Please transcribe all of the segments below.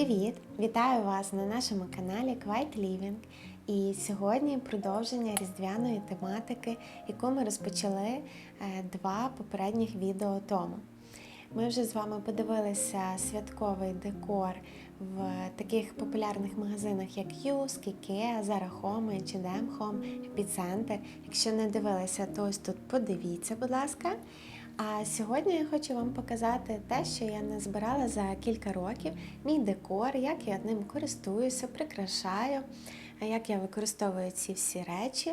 Привіт! Вітаю вас на нашому каналі Quiet Living. І сьогодні продовження різдвяної тематики, яку ми розпочали е, два попередніх відео тому. Ми вже з вами подивилися святковий декор в таких популярних магазинах, як Юск, Ікеа, Zara Home, H&M Home, Епіцентр. Якщо не дивилися, то ось тут подивіться, будь ласка. А сьогодні я хочу вам показати те, що я назбирала за кілька років, мій декор, як я ним користуюся, прикрашаю, як я використовую ці всі речі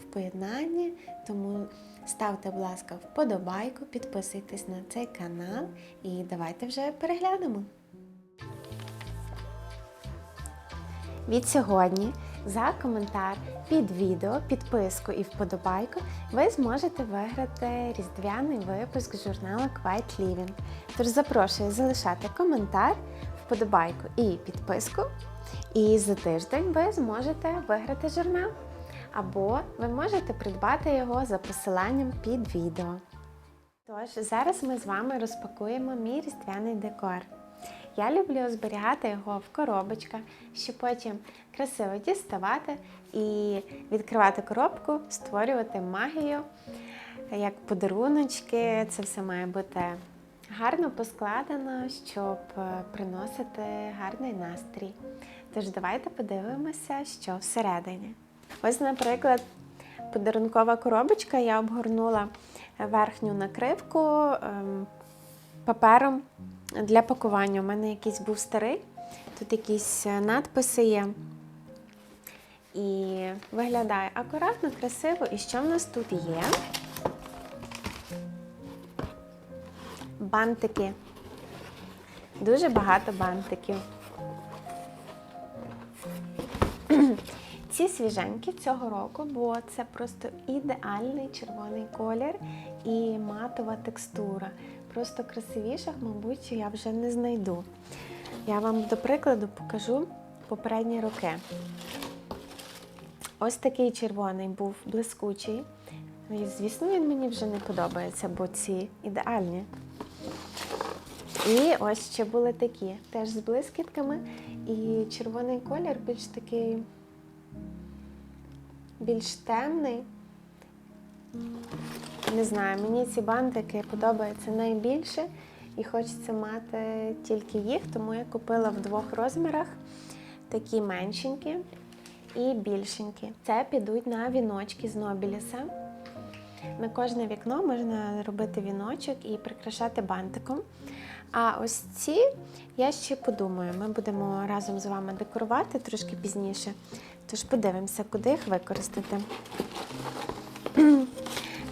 в поєднанні. Тому ставте, будь ласка, вподобайку, підписуйтесь на цей канал і давайте вже переглянемо. Від сьогодні за коментар під відео, підписку і вподобайку ви зможете виграти різдвяний випуск журналу Quiet Living. Тож запрошую залишати коментар, вподобайку і підписку. І за тиждень ви зможете виграти журнал. Або ви можете придбати його за посиланням під відео. Тож, зараз ми з вами розпакуємо мій різдвяний декор. Я люблю зберігати його в коробочках, щоб потім красиво діставати і відкривати коробку, створювати магію, як подаруночки. Це все має бути гарно поскладено, щоб е, приносити гарний настрій. Тож давайте подивимося, що всередині. Ось, наприклад, подарункова коробочка я обгорнула верхню накривку ем, папером для пакування. У мене якийсь був старий, тут якісь е, надписи є. І виглядає акуратно, красиво. І що в нас тут є? Бантики. Дуже багато бантиків. Ці свіженькі цього року, бо це просто ідеальний червоний колір і матова текстура. Просто красивіших, мабуть, я вже не знайду. Я вам до прикладу покажу попередні роки. Ось такий червоний був блискучий. Ну, І, звісно, він мені вже не подобається, бо ці ідеальні. І ось ще були такі, теж з блискітками. І червоний колір більш такий більш темний. Не знаю, мені ці бантики подобаються найбільше і хочеться мати тільки їх, тому я купила в двох розмірах такі меншенькі і більшенькі. Це підуть на віночки з Нобіліса. На кожне вікно можна робити віночок і прикрашати бантиком. А ось ці я ще подумаю. Ми будемо разом з вами декорувати трошки пізніше. Тож подивимося, куди їх використати.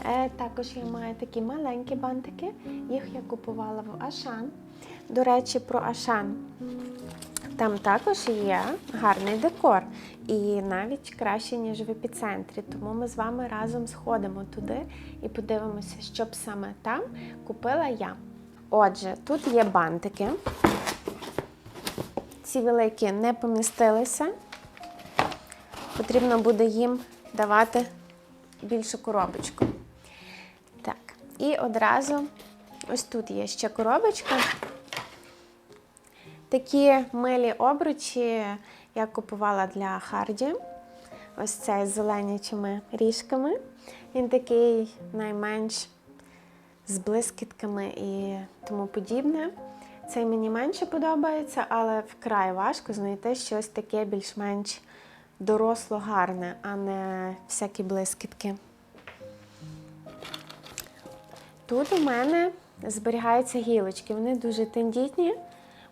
Е, Також я маю такі маленькі бантики. Їх я купувала в Ашан. До речі, про Ашан. Там також є гарний декор, і навіть краще, ніж в епіцентрі. Тому ми з вами разом сходимо туди і подивимося, що б саме там купила я. Отже, тут є бантики. Ці великі не помістилися. Потрібно буде їм давати більшу коробочку. І одразу ось тут є ще коробочка. Такі милі обручі я купувала для Харді. Ось цей з зеленячими ріжками. Він такий найменш з блискітками і тому подібне. Цей мені менше подобається, але вкрай важко знайти щось таке більш-менш доросло гарне, а не всякі блискітки. Тут у мене зберігаються гілочки. Вони дуже тендітні,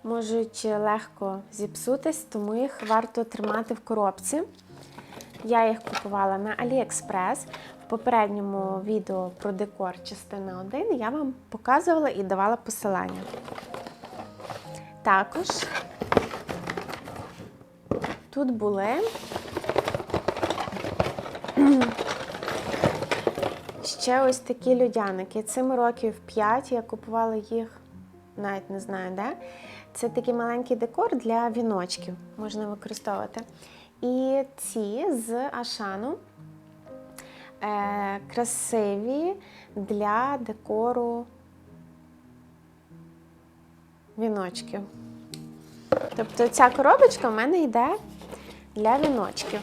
можуть легко зіпсутись, тому їх варто тримати в коробці. Я їх купувала на AliExpress. В попередньому відео про декор частина 1 я вам показувала і давала посилання. Також тут були ще ось такі людяники. Цим років 5 я купувала їх, навіть не знаю, де. Це такий маленький декор для віночків можна використовувати. І ці з Ашану е, красиві для декору віночків. Тобто ця коробочка в мене йде для віночків.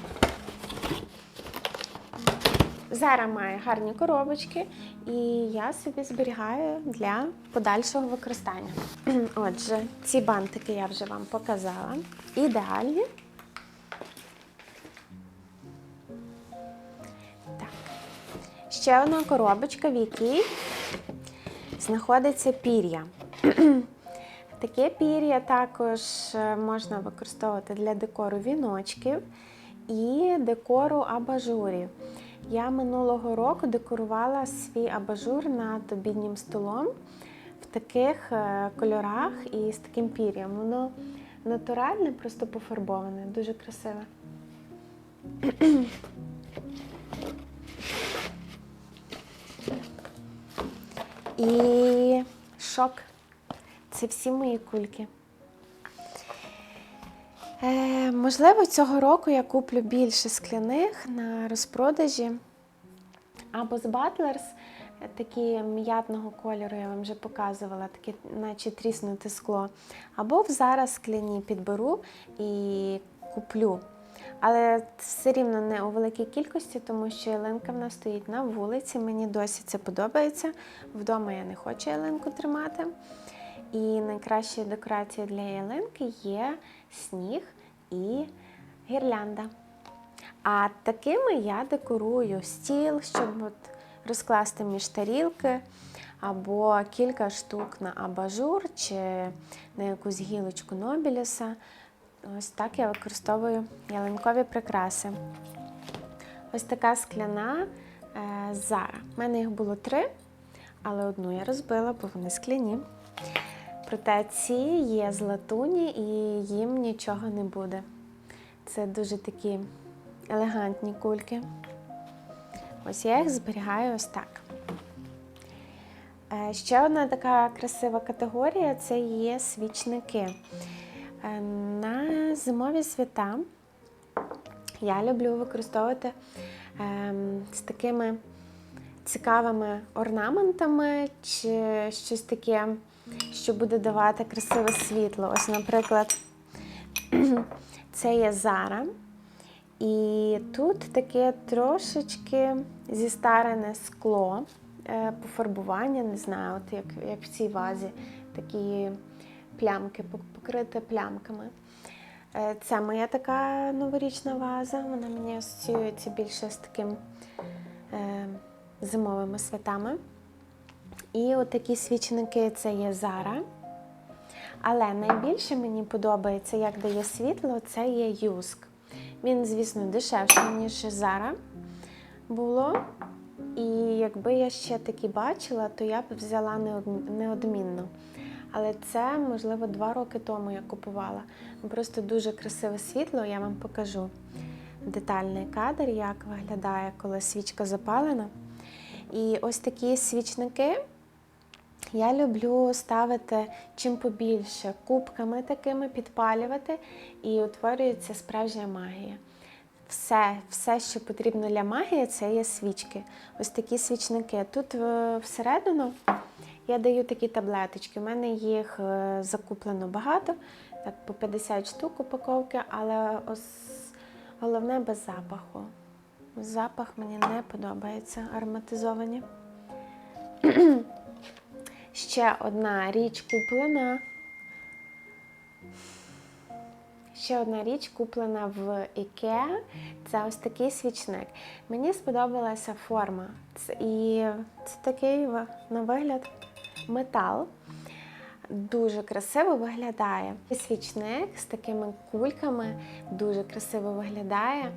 Зараз має гарні коробочки, і я собі зберігаю для подальшого використання. Отже, ці бантики я вже вам показала. Ідеальні. Так. Ще одна коробочка, в якій знаходиться пір'я. Таке пір'я також е, можна використовувати для декору віночків і декору абажурів. Я минулого року декорувала свій абажур над обіднім столом в таких е, кольорах і з таким пір'ям. Воно натуральне, просто пофарбоване, дуже красиве. І шок. Це всі мої кульки. Е, можливо, цього року я куплю більше скляних на розпродажі. Або з Butlers, е, такі м'ятного кольору, я вам вже показувала, таке, наче тріснуте скло. Або зараз скляні підберу і куплю. Але все рівно не у великій кількості, тому що ялинка в нас стоїть на вулиці. Мені досі це подобається. Вдома я не хочу ялинку тримати. І найкращою декорацією для ялинки є сніг і гірлянда. А такими я декорую стіл, щоб от розкласти між тарілки, або кілька штук на абажур чи на якусь гілочку Нобіліса. Ось так я використовую ялинкові прикраси. Ось така скляна е, зара. У мене їх було три, але одну я розбила, бо вони скляні. Проте ці є з латуні і їм нічого не буде. Це дуже такі елегантні кульки. Ось я їх зберігаю ось так. Е, Ще одна така красива категорія це є свічники. Е, На зимові свята я люблю використовувати ем, з такими цікавими орнаментами чи щось таке, що буде давати красиве світло. Ось, наприклад, це є Зара. І тут таке трошечки зістарене скло, е, пофарбування, не знаю, от як, як в цій вазі, такі плямки, пок- покрите плямками. Е, Це моя така новорічна ваза, вона мені асоціюється більше з таким е, зимовими святами. І от такі свічники це є Зара. Але найбільше мені подобається, як дає світло, це є юск. Він, звісно, дешевший, ніж Зара було. І якби я ще такі бачила, то я б взяла неодмінно. Але це, можливо, два роки тому я купувала. Просто дуже красиве світло, я вам покажу детальний кадр, як виглядає, коли свічка запалена. І ось такі свічники я люблю ставити чим побільше кубками такими підпалювати, і утворюється справжня магія. Все, все, що потрібно для магії, це є свічки. Ось такі свічники. Тут е, всередину я даю такі таблеточки. У мене їх е, закуплено багато, так по 50 штук упаковки, але ось головне без запаху. Запах мені не подобається ароматизовані. Ще одна річ куплена. Ще одна річ куплена в IKEA. Це ось такий свічник. Мені сподобалася форма. Це, і це такий на вигляд метал. Дуже красиво виглядає. Свічник з такими кульками дуже красиво виглядає.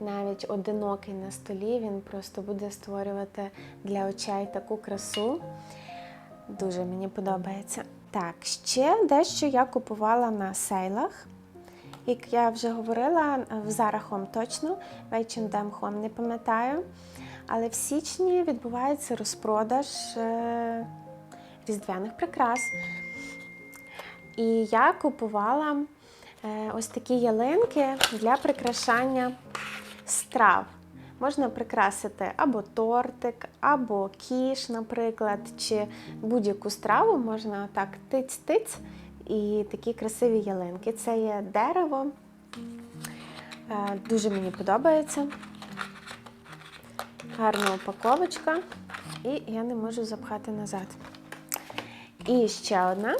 Навіть одинокий на столі він просто буде створювати для очей таку красу. Дуже мені подобається. Так, ще дещо я купувала на сейлах. Як я вже говорила, в Zara Home точно, в H&M Home не пам'ятаю. Але в січні відбувається розпродаж е, різдвяних прикрас. І я купувала е, ось такі ялинки для прикрашання страв. Можна прикрасити або тортик, або кіш, наприклад, чи будь-яку страву можна так тиць-тиць і такі красиві ялинки. Це є дерево. Е, Дуже мені подобається. Гарна упаковочка. І я не можу запхати назад. І ще одна.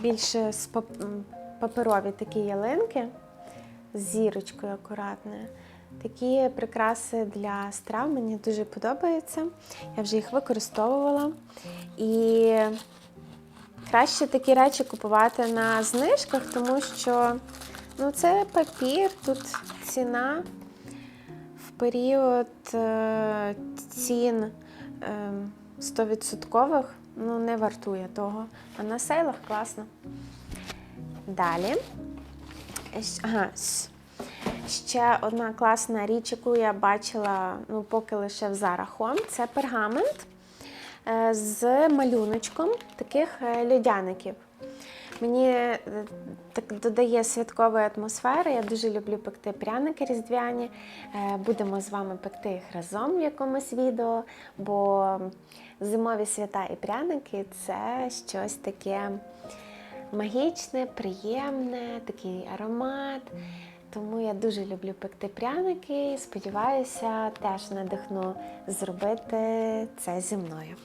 Більше паперові такі ялинки з зірочкою акуратною. Такі прикраси для страв мені дуже подобаються. Я вже їх використовувала. І краще такі речі купувати на знижках, тому що ну, це папір, тут ціна в період е, цін е, 100% ну, не вартує того. А на сейлах класно. Далі. Ага, ще одна класна річ, яку я бачила ну, поки лише в Home, це пергамент е, з малюночком таких е, льодяників. Мені е, так додає святкової атмосфери. Я дуже люблю пекти пряники різдвяні. Будемо з вами пекти їх разом в якомусь відео, бо зимові свята і пряники це щось таке магічне, приємне, такий аромат. Тому я дуже люблю пекти пряники. Сподіваюся, теж надихну зробити це зі мною.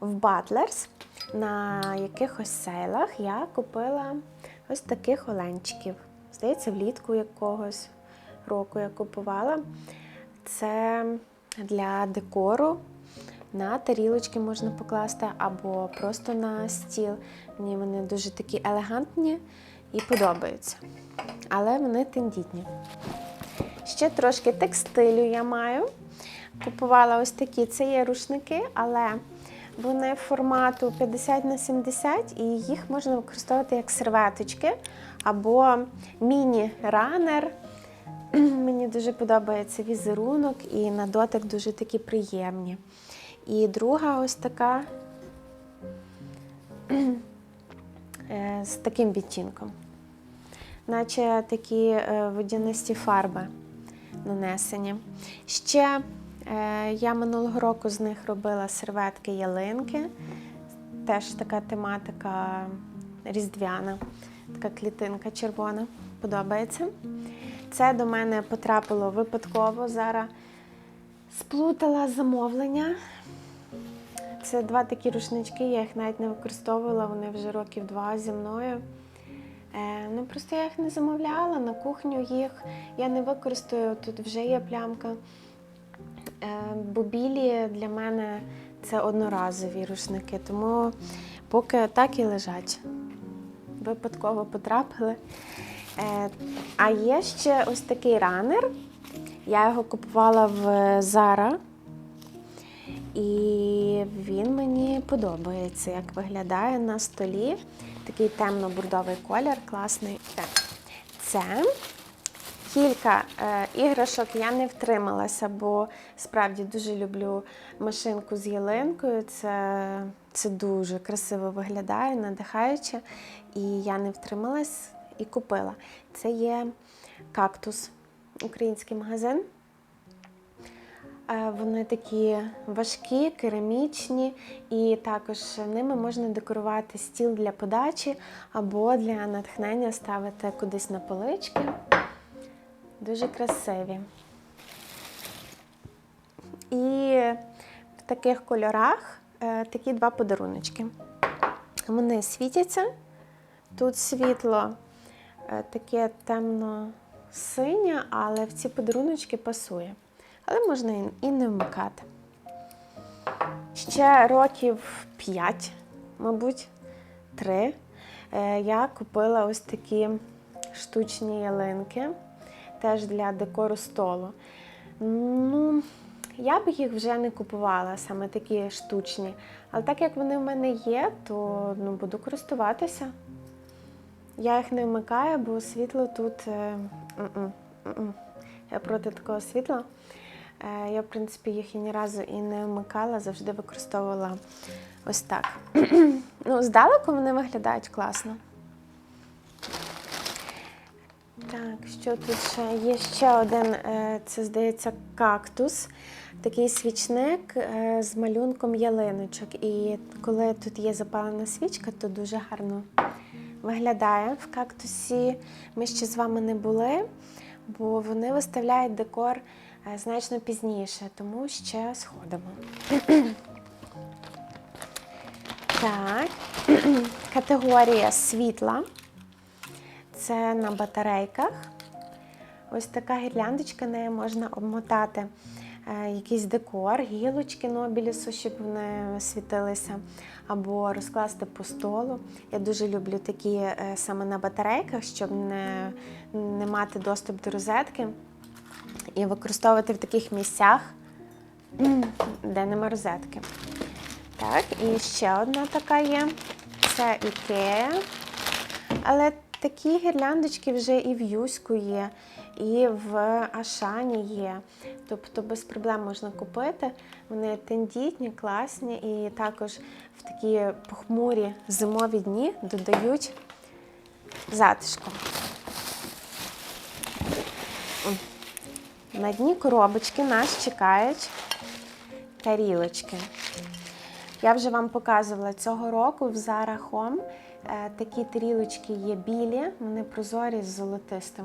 В Butlers на якихось сейлах я купила ось таких оленчиків. Здається, влітку якогось року я купувала. Це для декору. На тарілочки можна покласти або просто на стіл. Мені вони дуже такі елегантні і подобаються. Але вони тендітні. Ще трошки текстилю я маю. Купувала ось такі. Це є рушники, але вони формату 50 на 70 і їх можна використовувати як серветочки або міні-ранер. Мені дуже подобається візерунок і на дотик дуже такі приємні. І друга ось така е, з таким відтінком. Наче такі е, водянисті фарби нанесені. Ще е, я минулого року з них робила серветки ялинки. Теж така тематика різдвяна, така клітинка червона. Подобається. Це до мене потрапило випадково. Зараз сплутала замовлення. Це два такі рушнички, я їх навіть не використовувала, вони вже років два зі мною. Е, ну просто я їх не замовляла, на кухню їх я не використаю, тут вже є плямка. Е, бо білі для мене це одноразові рушники, тому поки так і лежать. Випадково потрапили. Е, а є ще ось такий ранер. Я його купувала в Zara. І він мені подобається, як виглядає на столі. Такий темно-бурдовий колір, класний. Так. Це кілька е, іграшок я не втрималася, бо справді дуже люблю машинку з ялинкою. Це, це дуже красиво виглядає, надихаюче. І я не втрималась і купила. Це є кактус, український магазин. Е, Вони такі важкі, керамічні, і також ними можна декорувати стіл для подачі або для натхнення ставити кудись на полички. Дуже красиві. І в таких кольорах е, такі два подаруночки. Вони світяться. Тут світло е, таке темно-синє, але в ці подаруночки пасує. Але можна і- не вмикати. Ще років 5, мабуть, 3, я купила ось такі штучні ялинки, теж для декору столу. Ну, я б їх вже не купувала, саме такі штучні. Але так як вони в мене є, то ну, буду користуватися. Я їх не вмикаю, бо світло тут. е. Я проти такого світла. Е, Я, в принципі, їх і ні разу і не вмикала, завжди використовувала ось так. ну, здалеку вони виглядають класно. Так, що тут ще? Є ще один, е, це здається, кактус. Такий свічник е, з малюнком ялиночок. І коли тут є запалена свічка, то дуже гарно виглядає. В кактусі ми ще з вами не були, бо вони виставляють декор значно пізніше, тому ще сходимо. Так, категорія світла. Це на батарейках. Ось така гірляндочка, нею можна обмотати е, якийсь декор, гілочки нобілісу, щоб вони світилися, або розкласти по столу. Я дуже люблю такі е, саме на батарейках, щоб не, не мати доступ до розетки і використовувати в таких місцях, де нема розетки. Так, і ще одна така є. Це Ікея. Але такі гірляндочки вже і в Юську є, і в Ашані є. Тобто без проблем можна купити. Вони тендітні, класні і також в такі похмурі зимові дні додають затишку. На дні коробочки нас чекають тарілочки. Я вже вам показувала цього року в Zara Home. Е, Такі тарілочки є білі, вони прозорі з золотистим.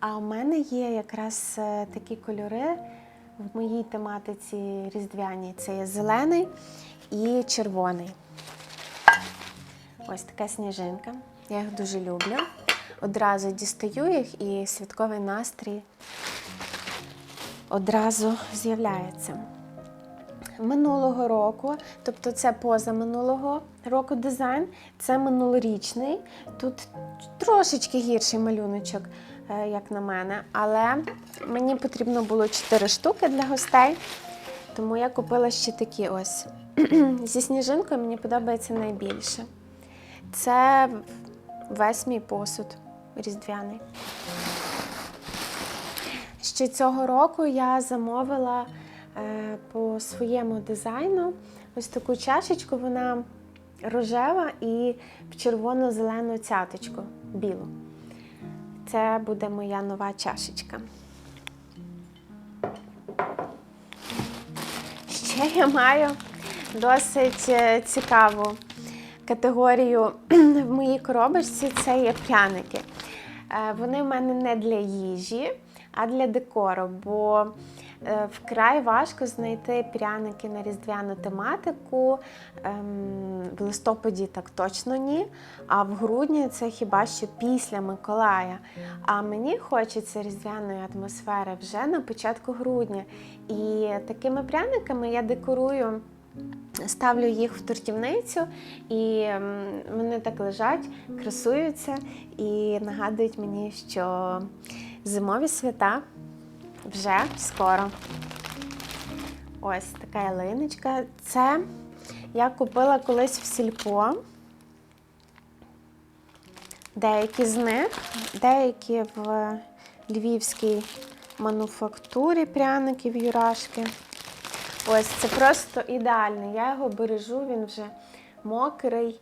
А у мене є якраз е, такі кольори в моїй тематиці різдвяній. Це є зелений і червоний. Ось така сніжинка. Я їх дуже люблю. Одразу дістаю їх і святковий настрій одразу з'являється минулого року, тобто це поза минулого року дизайн, це минулорічний. Тут трошечки гірший малюночок, е, як на мене, але мені потрібно було 4 штуки для гостей, тому я купила ще такі ось. Зі сніжинкою мені подобається найбільше. Це весь мій посуд різдвяний. Ще цього року я замовила е, по своєму дизайну ось таку чашечку. Вона рожева і в червоно-зелену цяточку білу. Це буде моя нова чашечка. Ще я маю досить е, цікаву категорію в моїй коробочці це є пряники. Е, Вони в мене не для їжі, а для декору, бо е, вкрай важко знайти пряники на різдвяну тематику. Ем, В листопаді так точно ні. А в грудні це хіба що після Миколая. А мені хочеться різдвяної атмосфери вже на початку грудня. І такими пряниками я декорую. Ставлю їх в тортівницю, і вони так лежать, красуються і нагадують мені, що зимові свята вже скоро. Ось така ялиночка. Це я купила колись в сільпо. Деякі з них, деякі в львівській мануфактурі пряників юрашки. Ось це просто ідеальний. Я його бережу, він вже мокрий,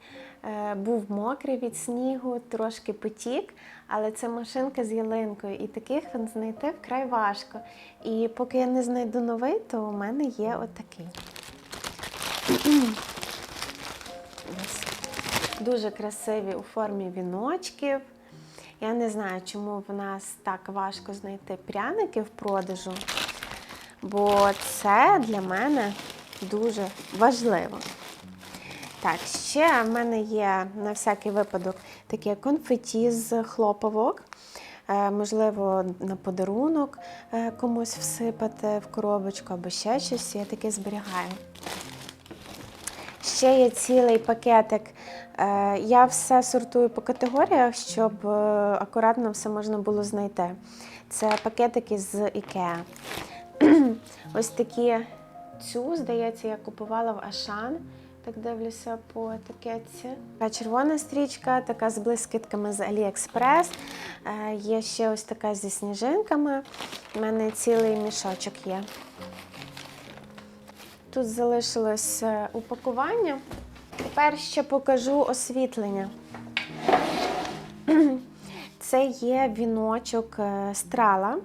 був мокрий від снігу, трошки потік, але це машинка з ялинкою, і таких знайти вкрай важко. І поки я не знайду новий, то у мене є отакий. Дуже красиві у формі віночків. Я не знаю, чому в нас так важко знайти пряники в продажу бо це для мене дуже важливо. Так, ще в мене є на всякий випадок таке конфеті з хлоповок. Е, Можливо, на подарунок е, комусь всипати в коробочку або ще щось, я таке зберігаю. Ще є цілий пакетик. Е, Я все сортую по категоріях, щоб акуратно все можна було знайти. Це пакетики з IKEA. Ось такі цю, здається, я купувала в Ашан. Так дивлюся по етикетці. Червона стрічка, така з блискітками з Aliexpress. Е, Є ще ось така зі сніжинками. У мене цілий мішочок є. Тут залишилось е, упакування. Тепер ще покажу освітлення. Це є віночок е, страла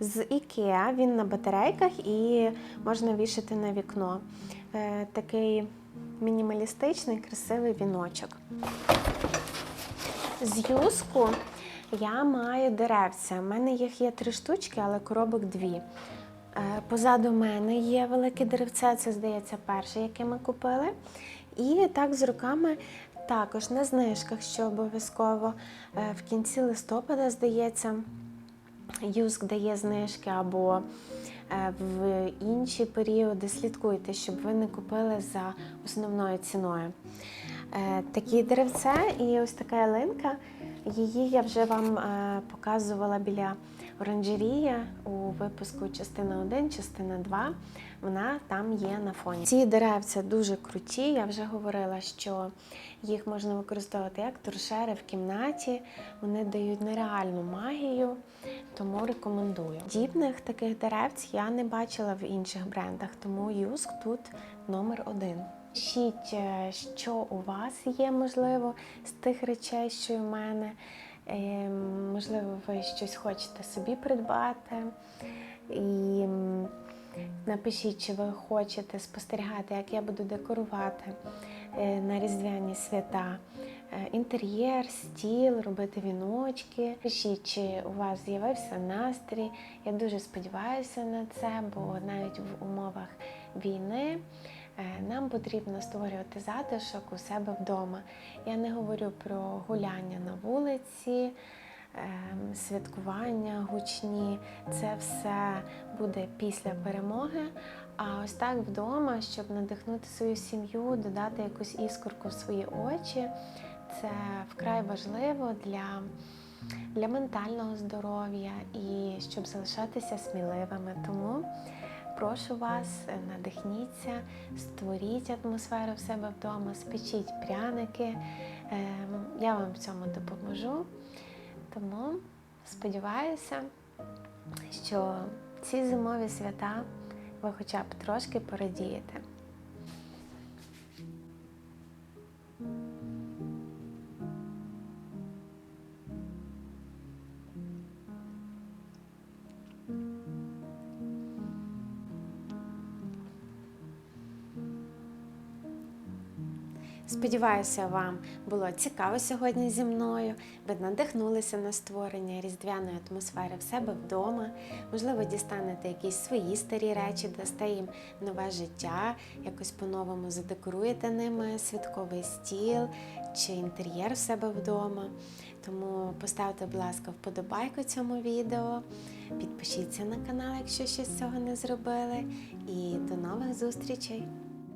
з IKEA. Він на батарейках і можна вішати на вікно. Такий мінімалістичний, красивий віночок. З юску я маю деревця. У мене їх є три штучки, але коробок дві. Е, Позаду мене є велике деревце, це, здається, перше, яке ми купили. І так з руками також на знижках, що обов'язково Е, в кінці листопада, здається, Юск дає знижки або в інші періоди слідкуйте, щоб ви не купили за основною ціною. Е, Такі деревце і ось така ялинка. Її я вже вам е, показувала біля оранжерія у випуску частина 1, частина 2. Вона там є на фоні. Ці деревця дуже круті. Я вже говорила, що їх можна використовувати як торшери в кімнаті. Вони дають нереальну магію, тому рекомендую. Дібних таких деревць я не бачила в інших брендах, тому Юск тут номер один. Пишіть, е, що у вас є, можливо, з тих речей, що у мене. Е, Можливо, ви щось хочете собі придбати. І напишіть, чи ви хочете спостерігати, як я буду декорувати е, на різдвяні свята. Е, Інтер'єр, стіл, робити віночки. Пишіть, чи у вас з'явився настрій. Я дуже сподіваюся на це, бо навіть в умовах війни нам потрібно створювати затишок у себе вдома. Я не говорю про гуляння на вулиці, ем, святкування гучні. Це все буде після перемоги. А ось так вдома, щоб надихнути свою сім'ю, додати якусь іскорку в свої очі. Це вкрай важливо для, для ментального здоров'я і щоб залишатися сміливими. Тому прошу вас, е, надихніться, створіть атмосферу в себе вдома, спечіть пряники. Ем, Я вам в цьому допоможу. Тому сподіваюся, що ці зимові свята ви хоча б трошки порадієте. Сподіваюся, вам було цікаво сьогодні зі мною. Ви надихнулися на створення різдвяної атмосфери в себе вдома. Можливо, дістанете якісь свої старі речі, дасте їм нове життя, якось по-новому задекоруєте ними святковий стіл чи інтер'єр в себе вдома. Тому поставте, будь ласка, вподобайку цьому відео, підпишіться на канал, якщо ще з цього не зробили. І до нових зустрічей!